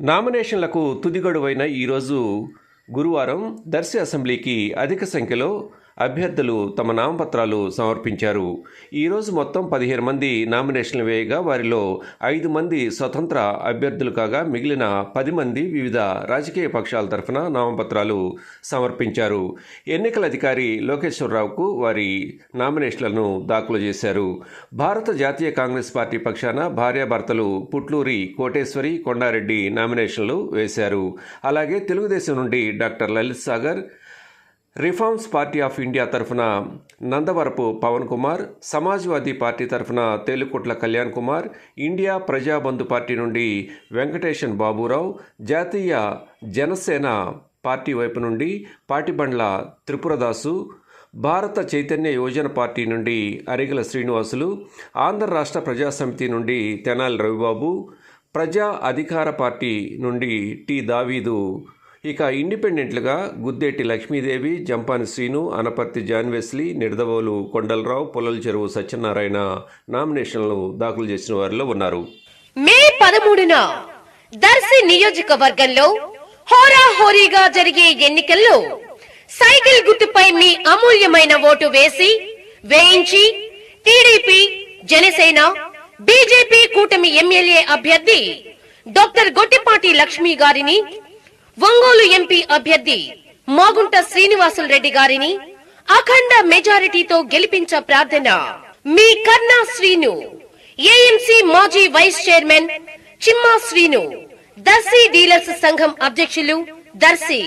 నామినేషన్లకు తుది గడువైన ఈరోజు గురువారం దర్శి అసెంబ్లీకి అధిక సంఖ్యలో అభ్యర్థులు తమ నామపత్రాలు సమర్పించారు. ఈరోజు మొత్తం పదిహేను మంది నామినేషన్లు వేయగా వారిలో ఐదు మంది స్వతంత్ర అభ్యర్థులు కాగా మిగిలిన పది మంది వివిధ రాజకీయ పక్షాల తరఫున నామపత్రాలు సమర్పించారు. ఎన్నికల అధికారి లోకేశ్వరరావుకు వారి నామినేషన్లను దాఖలు చేశారు. భారత జాతీయ కాంగ్రెస్ పార్టీ పక్షాన భార్యాభర్తలు పుట్లూరి కోటేశ్వరి కొండారెడ్డి నామినేషన్లు వేశారు. అలాగే తెలుగుదేశం నుండి doctor Lalit Sagar reforms party of India తరఫున నందవరపు పవన్ కుమార్ సమాజ్వాదీ పార్టీ తరఫున తేలుకుట్ల కళ్యాణ్ కుమార్ ఇండియా ప్రజాబంధు పార్టీ నుండి వెంకటేశన్ బాబురావు జాతీయ జనసేన పార్టీ వైపు నుండి పాటిబండ్ల త్రిపురదాసు భారత చైతన్య యోజన పార్టీ నుండి అరిగల శ్రీనివాసులు ఆంధ్ర రాష్ట్ర ప్రజాసమితి నుండి తెనాలి రవిబాబు ప్రజా అధికార పార్టీ నుండి టి దావీదు ఇక ఇండిపెండెంట్లుగా గుద్దేటి లక్ష్మీదేవి జంపాని శ్రీను అనపర్తి జాన్వెస్లీ నిడదవోలు కొండలరావు పొలల చెరువు సత్యనారాయణ నామినేషన్లు దాఖలు చేసిన వారిలో ఉన్నారు. మే పదమూడున దర్శి నియోజకవర్గంలో హోరాహోరీగా జరిగే ఎన్నికల్లో సైకిల్ గుర్తుపై మీ అమూల్యమైన ఓటు వేసి వేయించి టీడీపీ జనసేన బీజేపీ కూటమి ఎమ్మెల్యే అభ్యర్థి డాక్టర్ గొట్టిపాటి లక్ష్మి గారిని ఒంగోలు ఎంపీ అభ్యర్థి మాగుంట శ్రీనివాసులు రెడ్డి గారిని అఖండ మెజారిటీతో గెలిపించ ప్రార్థన మీ కర్ణా శ్రీను ఏఎంసీ మాజీ vice chairman Chimma Srinu Darsi dealers సంఘం అధ్యక్షులు దర్శి